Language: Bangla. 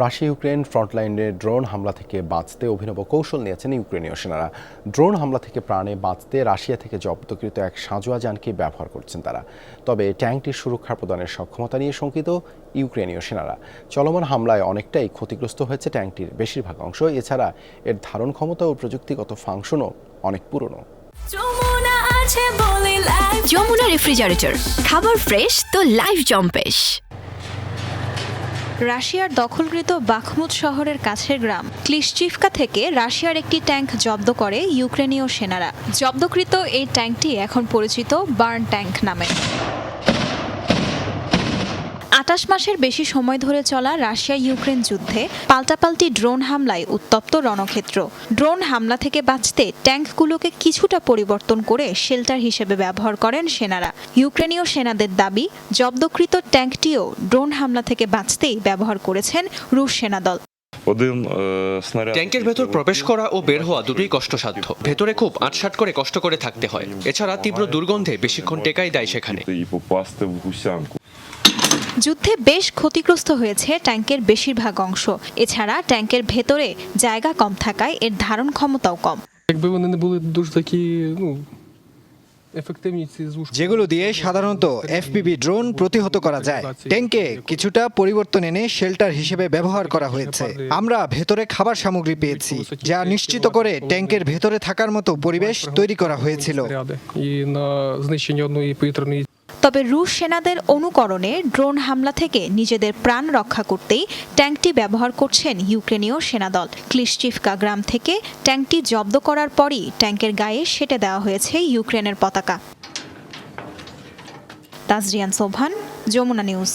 রাশিয়া ইউক্রেন ফ্রন্টলাইনে ড্রোন হামলা থেকে বাঁচতে অভিনব কৌশল নিয়েছেন ইউক্রেনীয় সেনারা। ড্রোন হামলা থেকে প্রাণে বাঁচতে রাশিয়া থেকে জব্দকৃত এক সাঁজোয়া যানকে ব্যবহার করছেন তারা। তবে ট্যাঙ্কটির সুরক্ষা প্রদানের সক্ষমতা নিয়ে শঙ্কিত ইউক্রেনীয় সেনারা। চলমান হামলায় অনেকটাই ক্ষতিগ্রস্ত হয়েছে ট্যাঙ্কটির বেশিরভাগ অংশ। এছাড়া এর ধারণ ক্ষমতা ও প্রযুক্তিগত ফাংশনও অনেক পুরনো। যমুনা আছে বলে লাইফ যমুনা রেফ্রিজারেটর খাবার ফ্রেশ তো লাইফ জম্পেশ। রাশিয়ার দখলকৃত বাখমুদ শহরের কাছের গ্রাম ক্লিশচিফকা থেকে রাশিয়ার একটি ট্যাঙ্ক জব্দ করে ইউক্রেনীয় সেনারা। জব্দকৃত এই ট্যাঙ্কটি এখন পরিচিত বার্ন ট্যাঙ্ক নামে। সাতাশ মাসের বেশি সময় ধরে চলা রাশিয়া ইউক্রেন যুদ্ধে পাল্টাপাল্টি ড্রোন হামলায় উত্তপ্ত রণক্ষেত্র। ড্রোন হামলা থেকে বাঁচতে ট্যাঙ্কগুলোকে কিছুটা পরিবর্তন করে শেল্টার হিসেবে ব্যবহার করেন সেনারা। ইউক্রেনীয় সেনাদের দাবি জব্দকৃত ট্যাঙ্কটিও ড্রোন হামলা থেকে বাঁচতেই ব্যবহার করেছেন রুশ সেনাদল। ট্যাঙ্কের ভেতর প্রবেশ করা ও বের হওয়া দুটোই কষ্টসাধ্য। ভেতরে খুব আটসাট করে কষ্ট করে থাকতে হয়। এছাড়া তীব্র দুর্গন্ধে বেশিক্ষণ টেকাই দেয় সেখানে। যুদ্ধে বেশ ক্ষতিগ্রস্ত হয়েছে ট্যাঙ্কের বেশিরভাগ অংশ। এছাড়া ট্যাঙ্কের ভেতরে জায়গা কম থাকায় এর ধারণ ক্ষমতাও কম। যেগুলো দিয়ে সাধারণত এফপিবি ড্রোন প্রতিহত করা যায়। ট্যাঙ্কে কিছুটা পরিবর্তন এনে শেল্টার হিসেবে ব্যবহার করা হয়েছে। আমরা ভেতরে খাবার সামগ্রী পেয়েছি যা নিশ্চিত করে ট্যাঙ্কের ভেতরে থাকার মতো পরিবেশ তৈরি করা হয়েছিল। তবে রুশ সেনাদের অনুকরণে ড্রোন হামলা থেকে নিজেদের প্রাণ রক্ষা করতেই ট্যাঙ্কটি ব্যবহার করছেন ইউক্রেনীয় সেনাদল। ক্লিশচিফকা গ্রাম থেকে ট্যাঙ্কটি জব্দ করার পরই ট্যাঙ্কের গায়ে সেটে দেওয়া হয়েছে ইউক্রেনের পতাকা। তাজরিয়ান সোভান যমুনা নিউজ।